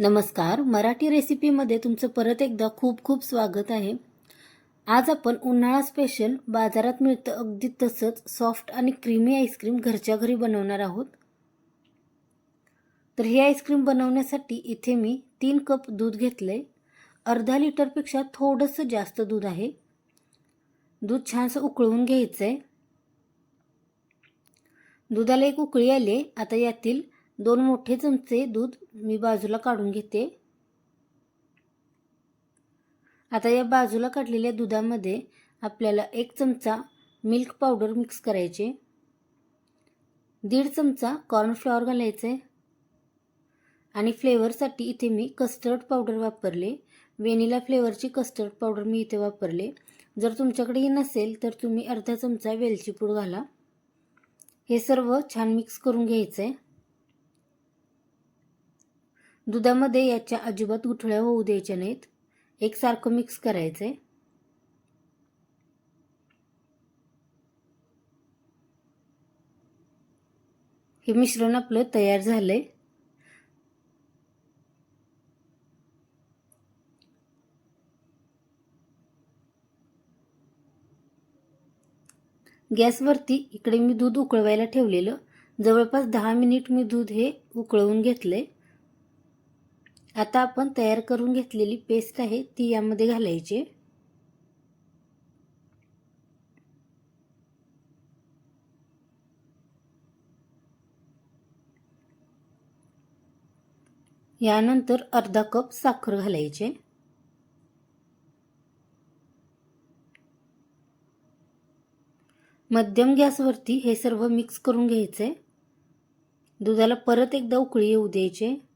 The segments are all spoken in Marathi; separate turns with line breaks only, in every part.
नमस्कार. मराठी रेसिपीमध्ये तुमचं परत एकदा खूप खूप स्वागत आहे. आज आपण उन्हाळा स्पेशल बाजारात मिळतं अगदी तसंच सॉफ्ट आणि क्रीमी आईस्क्रीम घरच्या घरी बनवणार आहोत. तर हे आईस्क्रीम बनवण्यासाठी इथे मी तीन कप दूध घेतले अर्धा लिटरपेक्षा थोडंसं जास्त दूध आहे. दूध छानसं उकळवून घ्यायचं आहे दुधाला एक उकळी आली आता यातील दोन मोठे चमचे दूध मी बाजूला काढून घेते. आता या बाजूला काढलेल्या दुधामध्ये आपल्याला एक चमचा मिल्क पावडर मिक्स करायचे. दीड चमचा कॉर्नफ्लॉवर घालायचे. आणि फ्लेवरसाठी इथे मी कस्टर्ड पावडर वापरले. वेनिला फ्लेवरची कस्टर्ड पावडर मी इथे वापरले. जर तुमच्याकडे नसेल तर तुम्ही अर्धा चमचा वेलची पूड घाला. हे सर्व छान मिक्स करून घ्यायचं. आहे दुधामध्ये याच्या अजिबात गुठळ्या होऊ द्यायच्या नाहीत. एकसारखं मिक्स करायचं आहे हे मिश्रण आपलं तयार झालंय. गॅसवरती इकडे मी दूध उकळवायला ठेवलेलं. जवळपास दहा मिनिट मी दूध हे उकळवून घेतलंय. आता आपण तयार करून घेतलेली पेस्ट आहे ती यामध्ये घालायची. यानंतर अर्धा कप साखर घालायचे. मध्यम गॅसवरती हे सर्व मिक्स करून घ्यायचे. दुधाला परत एकदा उकळी येऊ द्यायचे.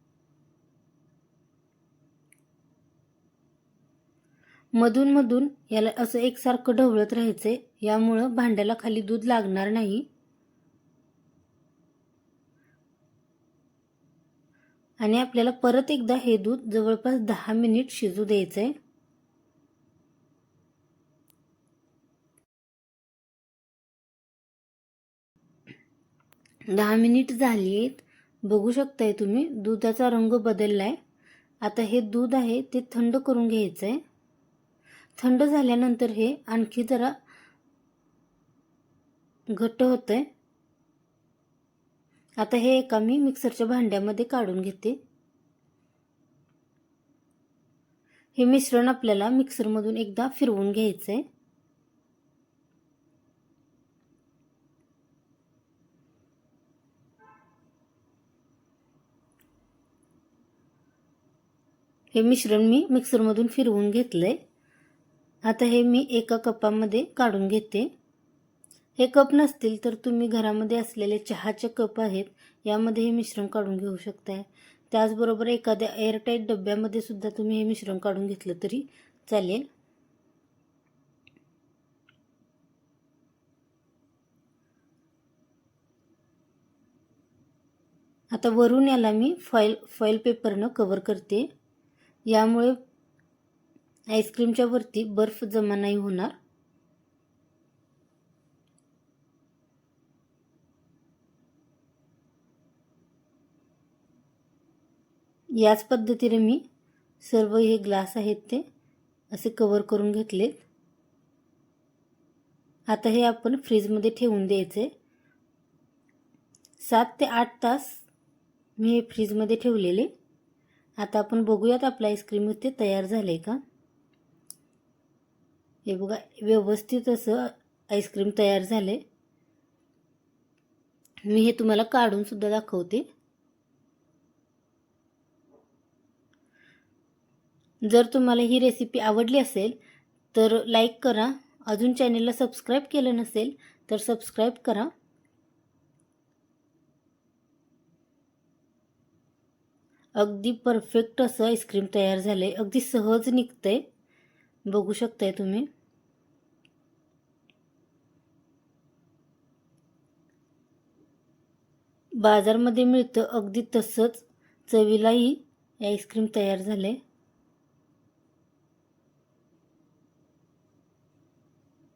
मधून मधून याला असं एकसारखं ढवळत राहायचंय यामुळं भांड्याला खाली दूध लागणार नाही. आणि आपल्याला परत एकदा हे दूध जवळपास दहा मिनिट शिजू द्यायचंय. दहा मिनिट झाली आहेत बघू शकताय तुम्ही दुधाचा रंग बदललाय. आता हे दूध आहे ते थंड करून घ्यायचं आहे थंड झाल्यानंतर हे आणखी जरा घट्ट होतं आहे आता हे एका मी मिक्सरच्या भांड्यामध्ये काढून घेते. हे मिश्रण आपल्याला मिक्सरमधून एकदा फिरवून घ्यायचं आहे हे मिश्रण मी मिक्सरमधून फिरवून घेतलं आहे आता हे मी एका कपामध्ये काढून घेते. हे कप नसतील तर तुम्ही घरामध्ये असलेले चहाचे कप आहेत यामध्ये हे मिश्रण काढून घेऊ शकताय. त्याचबरोबर एखाद्या एअरटाईट डब्यामध्ये सुद्धा तुम्ही हे मिश्रण काढून घेतलं तरी चालेल. आता वरून याला मी फॉईल फॉईल पेपरनं कवर करते. यामुळे आईस्क्रीमच्या वरती बर्फ जमा नाही होणार. याच पद्धतीने मी सर्व हे ग्लास आहेत ते असे कवर करून घेतलेत. आता हे आपण फ्रीजमध्ये ठेवून द्यायचे. सात ते आठ तास मी हे फ्रीजमध्ये ठेवलेले. आता आपण बघूयात आपलं आईस्क्रीम ते तयार झाले का? हे बघा व्यवस्थित असं आईस्क्रीम तयार झालं आहे मी हे तुम्हाला काढून सुद्धा दाखवते. जर तुम्हाला ही रेसिपी आवडली असेल तर लाईक करा. अजून चॅनेलला सबस्क्राईब केलं नसेल तर सबस्क्राईब करा. अगदी परफेक्ट असं आईस्क्रीम तयार झालं आहे अगदी सहज निघतं आहे बघू शकताय तुम्ही. बाजारमध्ये मिळतं. अगदी तसंच चवीलाही आईस्क्रीम तयार झाले